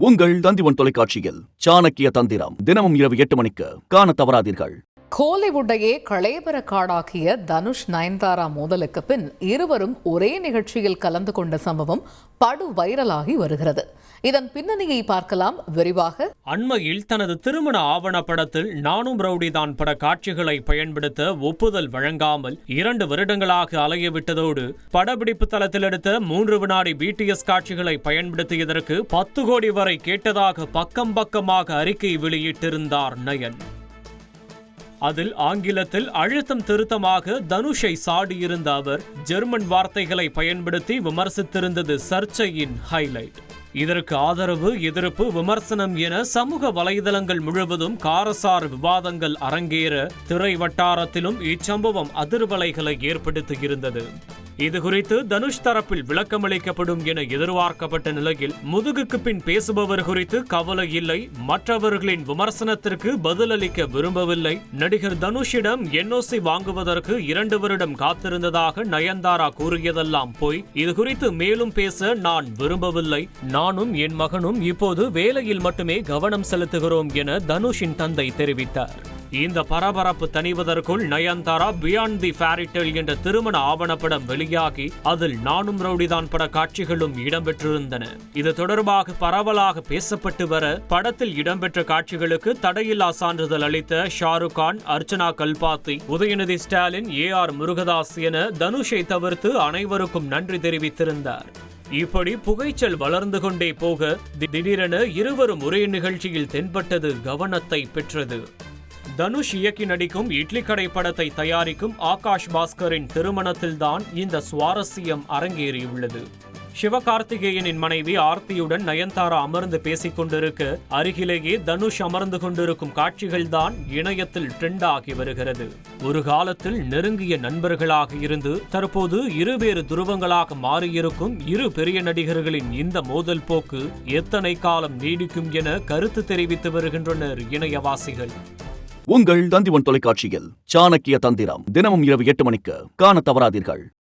உங்கள் தந்திவன் தொலைக்காட்சியில் சாணக்கிய தந்திரம் தினமும் இரவு எட்டு மணிக்கு காண தவறாதீர்கள். கோலிவுட்டையே களேபர காடாக்கிய தனுஷ் நயன்தாரா மோதலுக்கு பின் இருவரும் ஒரே நிகழ்ச்சியில் கலந்து கொண்ட சம்பவம் படு வைரலாகி வருகிறது. இதன் பின்னணியை பார்க்கலாம். விரிவாக. அண்மையில் தனது திருமண ஆவண படத்தில் நானும் ரவுடிதான் பட காட்சிகளை பயன்படுத்த ஒப்புதல் வழங்காமல் இரண்டு வருடங்களாக அலையவிட்டதோடு படப்பிடிப்பு தளத்தில் எடுத்த மூன்று வினாடி பிடிஎஸ் காட்சிகளை பயன்படுத்தியதற்கு பத்து கோடி வரை கேட்டதாக பக்கம் பக்கமாக அறிக்கை வெளியிட்டிருந்தார் நயன். அதில் ஆங்கிலத்தில் அழுத்தம் திருத்தமாக தனுஷை சாடியிருந்த அவர் ஜெர்மன் வார்த்தைகளை பயன்படுத்தி விமர்சித்திருந்தது சர்ச்சையின் ஹைலைட். இதற்கு ஆதரவு எதிர்ப்பு விமர்சனம் என சமூக வலைதளங்கள் முழுவதும் காரசார் விவாதங்கள் அரங்கேற திரை வட்டாரத்திலும் இச்சம்பவம் அதிர்வலைகளை ஏற்படுத்தியிருந்தது. இதுகுறித்து தனுஷ் தரப்பில் விளக்கமளிக்கப்படும் என எதிர்பார்க்கப்பட்ட நிலையில் முதுகுக்கு பின் பேசுபவர் குறித்து கவலை இல்லை. மற்றவர்களின் விமர்சனத்திற்கு பதிலளிக்க விரும்பவில்லை. நடிகர் தனுஷிடம் என்ஓசி வாங்குவதற்கு இரண்டு வருடம் காத்திருந்ததாக நயன்தாரா கூறியதெல்லாம் போய். இது குறித்து மேலும் பேச நான் விரும்பவில்லை. நானும் என் மகனும் இப்போது வேலையில் மட்டுமே கவனம் செலுத்துகிறோம் என தனுஷின் தந்தை தெரிவித்தார். இந்த பரபரப்பு தணிவதற்குள் நயன்தாரா பியாண்ட் தி ஃபேரிட்டல் என்ற திருமண ஆவணப்படம் வெளியாகி அதில் நானும் ரவுடிதான் பட காட்சிகளும் இடம்பெற்றிருந்தன. இது தொடர்பாக பரவலாக பேசப்பட்டு வர படத்தில் இடம்பெற்ற காட்சிகளுக்கு தடையில்லா சான்றிதழ் அளித்த ஷாருக் கான் அர்ச்சனா கல்பாத்தி உதயநிதி ஸ்டாலின் ஏ ஆர் முருகதாஸ் என தனுஷை தவிர்த்து அனைவருக்கும் நன்றி தெரிவித்திருந்தார். இப்படி புகைச்சல் வளர்ந்து கொண்டே போக திடீரென இருவரும் ஒரே நிகழ்ச்சியில் தென்பட்டது கவனத்தை பெற்றது. தனுஷ் இயக்கி நடிக்கும் இட்லி கடை படத்தை தயாரிக்கும் ஆகாஷ் பாஸ்கரின் திருமணத்தில்தான் இந்த சுவாரஸ்யம் அரங்கேறியுள்ளது. சிவகார்த்திகேயனின் மனைவி ஆர்த்தியுடன் நயன்தாரா அமர்ந்து பேசிக் கொண்டிருக்க அருகிலேயே தனுஷ் அமர்ந்து கொண்டிருக்கும் காட்சிகள்தான் இணையத்தில் ட்ரெண்ட் ஆகி வருகிறது. ஒரு காலத்தில் நெருங்கிய நண்பர்களாக இருந்து தற்போது இருவேறு துருவங்களாக மாறியிருக்கும் இரு பெரிய நடிகர்களின் இந்த மோதல் போக்கு எத்தனை காலம் நீடிக்கும் என கருத்து தெரிவித்து வருகின்றனர் இணையவாசிகள். உங்கள் தந்திவன் தொலைக்காட்சியில் சாணக்கிய தந்திரம் தினமும் இரவு எட்டு மணிக்கு காண தவறாதீர்கள்.